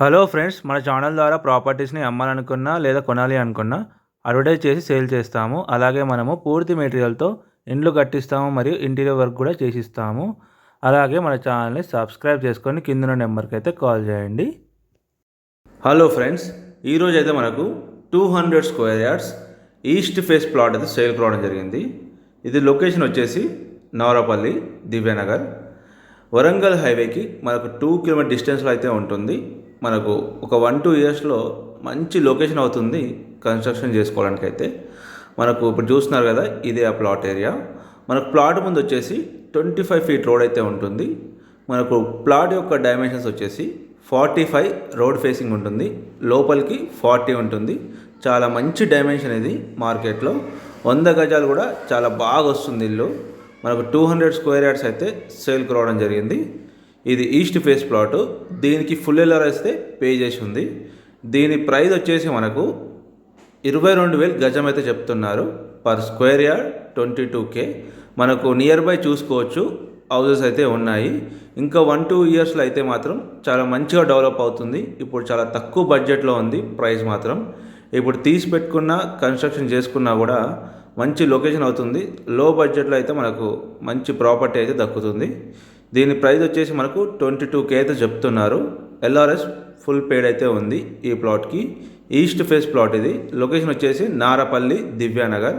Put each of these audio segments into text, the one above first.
Hello friends మన channel ద్వారా ప్రాపర్టీస్ని అమ్మాలనుకున్నా లేదా కొనాలి అనుకున్నా అడ్వర్టైజ్ చేసి సేల్ చేస్తాము. అలాగే మనము పూర్తి మెటీరియల్తో ఇండ్లు కట్టిస్తాము మరియు ఇంటీరియర్ వర్క్ కూడా చేసిస్తాము. అలాగే మన ఛానల్ని సబ్స్క్రైబ్ చేసుకొని కింద నెంబర్కి అయితే కాల్ చేయండి. హలో ఫ్రెండ్స్ ఈరోజు అయితే మనకు two hundred square yards east face plot అయితే సేల్ కావడం జరిగింది. ఇది లొకేషన్ వచ్చేసి నవరపల్లి దివ్యనగర్. వరంగల్ హైవేకి మనకు టూ కిలోమీటర్ డిస్టెన్స్లో అయితే ఉంటుంది. మనకు ఒక వన్ టూ ఇయర్స్లో మంచి లొకేషన్ అవుతుంది కన్స్ట్రక్షన్ చేసుకోవడానికి అయితే మనకు ఇప్పుడు చూస్తున్నారు కదా ఇదే ఆ ప్లాట్ ఏరియా మనకు ప్లాట్ ముందు వచ్చేసి ట్వంటీ ఫైవ్ ఫీట్ రోడ్ అయితే ఉంటుంది. మనకు ప్లాట్ యొక్క డైమెన్షన్స్ వచ్చేసి ఫార్టీ ఫైవ్ రోడ్ ఫేసింగ్ ఉంటుంది. లోపలికి ఫార్టీ ఉంటుంది. చాలా మంచి డైమెన్షన్ ఇది మార్కెట్లో వంద గజాలు కూడా చాలా బాగా వస్తుంది ఇల్లు. మనకు టూ హండ్రెడ్ స్క్వేర్ యార్డ్స్ అయితే సేల్కి రావడం జరిగింది. ఇది ఈస్ట్ ఫేస్ ప్లాట్. దీనికి ఫుల్ ఎల్లర్ వేస్తే పే చేసి ఉంది. దీని ప్రైస్ వచ్చేసి మనకు ఇరవై రెండు వేలు గజం అయితే చెప్తున్నారు. Per square yard twenty two K. మనకు నియర్ బై చూసుకోవచ్చు. హౌజెస్ అయితే ఉన్నాయి. ఇంకా వన్ టూ ఇయర్స్లో అయితే మాత్రం చాలా మంచిగా డెవలప్ అవుతుంది. ఇప్పుడు చాలా తక్కువ బడ్జెట్లో ఉంది ప్రైస్ మాత్రం. ఇప్పుడు తీసి పెట్టుకున్న కన్స్ట్రక్షన్ చేసుకున్నా కూడా మంచి లొకేషన్ అవుతుంది. లో బడ్జెట్లో అయితే మనకు మంచి ప్రాపర్టీ అయితే దక్కుతుంది. దీని ప్రైస్ వచ్చేసి మనకు ట్వంటీ టూ కే అయితే చెప్తున్నారు. ఎల్ఆర్ఎస్ ఫుల్ పేడ్ అయితే ఉంది ఈ ప్లాట్కి. ఈస్ట్ ఫేస్ ప్లాట్ ఇది. లొకేషన్ వచ్చేసి నారపల్లి దివ్యానగర్.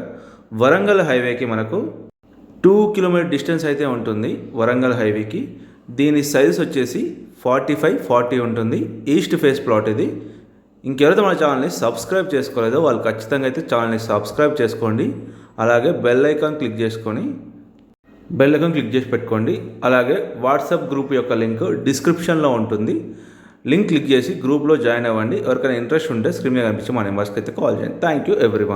వరంగల్ హైవేకి మనకు టూ కిలోమీటర్ డిస్టెన్స్ అయితే ఉంటుంది వరంగల్ హైవేకి. దీని సైజ్ వచ్చేసి ఫార్టీ ఫైవ్ ఫార్టీ ఉంటుంది. ఈస్ట్ ఫేస్ ప్లాట్ ఇది. ఇంకెవరైతే మన ఛానల్ని సబ్స్క్రైబ్ చేసుకోలేదో వాళ్ళు ఖచ్చితంగా అయితే ఛానల్ని సబ్స్క్రైబ్ చేసుకోండి. అలాగే బెల్ ఐకాన్ క్లిక్ చేసుకొని బెల్ ఐకాన్ క్లిక్ చేసి పెట్టుకోండి. అలాగే వాట్సాప్ గ్రూప్ యొక్క లింక్ డిస్క్రిప్షన్లో ఉంటుంది. లింక్ క్లిక్ చేసి గ్రూప్లో జాయిన్ అవ్వండి. ఎవరికైనా ఇంట్రెస్ట్ ఉంటే స్క్రీన్ మీద కనిపించి మా నెంబర్స్కి అయితే కాల్ చేయండి. Thank you every